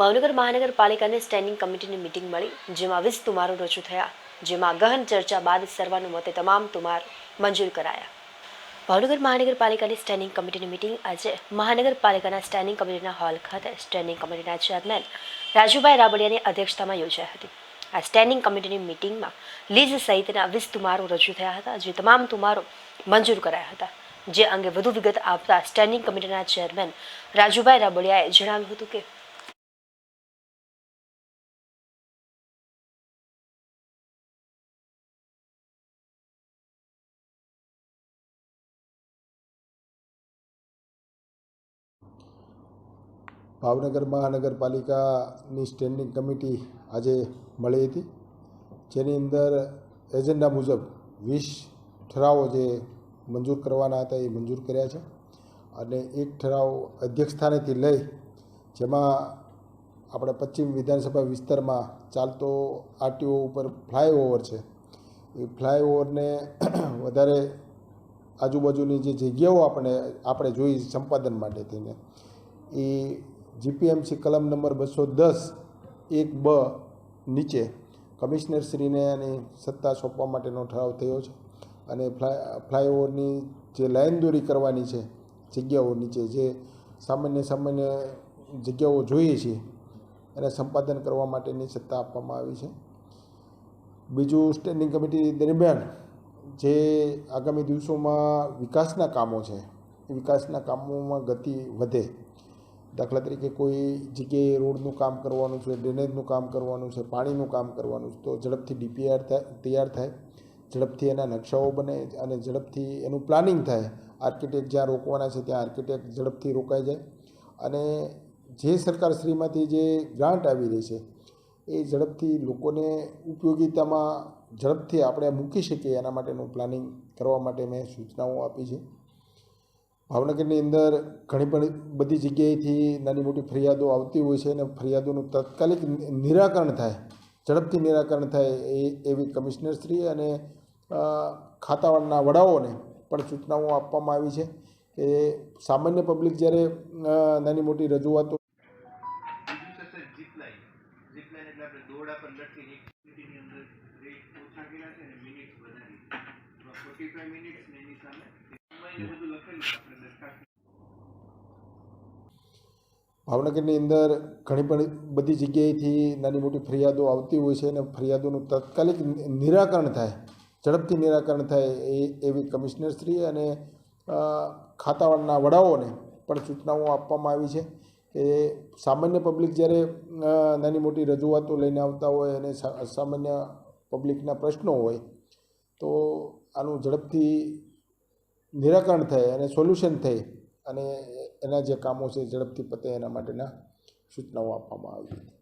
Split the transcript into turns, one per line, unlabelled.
ભાવનગર મહાનગરપાલિકાની સ્ટેન્ડિંગ કમિટીની મિટિંગ મળી, જેમાં વીસ તુમારો રજૂ થયા, જેમાં ગહન ચર્ચા બાદ સર્વાનુમતે તમામ તુમાર મંજૂર કરાયા. ભાવનગર મહાનગરપાલિકાની સ્ટેન્ડિંગ કમિટીની મિટિંગ આજે મહાનગરપાલિકાના સ્ટેન્ડિંગ કમિટીના હોલ ખાતે સ્ટેન્ડિંગ કમિટીના ચેરમેન રાજુભાઈ રાબડિયાની અધ્યક્ષતામાં યોજાઈ હતી. આ સ્ટેન્ડિંગ કમિટીની મિટિંગમાં લીઝ સહિતના વીસ તુમારો રજૂ થયા હતા, જે તમામ તુમારો મંજૂર કરાયા હતા. જે અંગે વધુ વિગત આપતા સ્ટેન્ડિંગ કમિટીના ચેરમેન રાજુભાઈ રાબડિયાએ જણાવ્યું હતું કે
ભાવનગર મહાનગરપાલિકાની સ્ટેન્ડિંગ કમિટી આજે મળી હતી. જેની અંદર એજન્ડા મુજબ વીસ ઠરાવો જે મંજૂર કરવાના હતા એ મંજૂર કર્યા છે. અને એક ઠરાવ અધ્યક્ષસ્થાનેથી લઈ જેમાં આપણે પશ્ચિમ વિધાનસભા વિસ્તારમાં ચાલતો આરટીઓ ઉપર ફ્લાયઓવર છે. એ ફ્લાયઓવરને વધારે આજુબાજુની જે જગ્યાઓ આપણે આપણે જોઈ સંપાદન માટે થઈને એ જીપીએમસી કલમ નંબર બસો દસ, એક બ નીચે કમિશનરશ્રીને આની સત્તા સોંપવા માટેનો ઠરાવ થયો છે. અને ફ્લાય, ફ્લાયઓવરની જે લાઇન દોરી કરવાની છે, જગ્યાઓ નીચે જે સામાન્ય સામાન્ય જગ્યાઓ જોઈએ છીએ, એને સંપાદન કરવા માટેની સત્તા આપવામાં આવી છે. બીજું સ્ટેન્ડિંગ કમિટી દરમિયાન જે આગામી દિવસોમાં વિકાસના કામો છે વિકાસના કામોમાં ગતિ વધે દાખલા તરીકે કોઈ જગ્યાએ રોડનું કામ કરવાનું છે, ડ્રેનેજનું કામ કરવાનું છે, પાણીનું કામ કરવાનું છે, તો ઝડપથી ડીપીઆર થાય, તૈયાર થાય. ઝડપથી એના નકશાઓ બને અને ઝડપથી એનું પ્લાનિંગ થાય. આર્કિટેક્ટ જ્યાં રોકવાના છે ત્યાં આર્કિટેક્ટ ઝડપથી રોકાઈ જાય. અને જે સરકારશ્રીમાંથી જે ગ્રાન્ટ આવી રહી છે, એ ઝડપથી લોકોને ઉપયોગીતામાં ઝડપથી આપણે મૂકી શકીએ એના માટેનું પ્લાનિંગ કરવા માટે મેં સૂચનાઓ આપી છે. ભાવનગરની અંદર ઘણી બધી જગ્યાએથી નાની મોટી ફરિયાદો આવતી હોય છે અને ફરિયાદોનું તાત્કાલિક નિરાકરણ થાય, ઝડપથી નિરાકરણ થાય એ, એવી કમિશનરશ્રી અને ખાતાવાળાના વડાઓને પણ સૂચનાઓ આપવામાં આવી છે કે સામાન્ય પબ્લિક જ્યારે નાની મોટી રજૂઆતો
લાઇન ઝીપ
ભાવનગરની અંદર ઘણી બધી જગ્યાએથી નાની મોટી ફરિયાદો આવતી હોય છે અને ફરિયાદોનું તાત્કાલિક નિરાકરણ થાય, ઝડપથી નિરાકરણ થાય એ એવી કમિશનરશ્રી અને ખાતાવાળના વડાઓને પણ સૂચનાઓ આપવામાં આવી છે કે સામાન્ય પબ્લિક જ્યારે નાની મોટી રજૂઆતો લઈને આવતા હોય અને સામાન્ય પબ્લિકના પ્રશ્નો હોય, તો આનું ઝડપથી નિરાકરણ થાય અને સોલ્યુશન થાય. અને એના જે કામો છે ઝડપથી પતે એના માટેના સૂચનાઓ આપવામાં આવી. હતી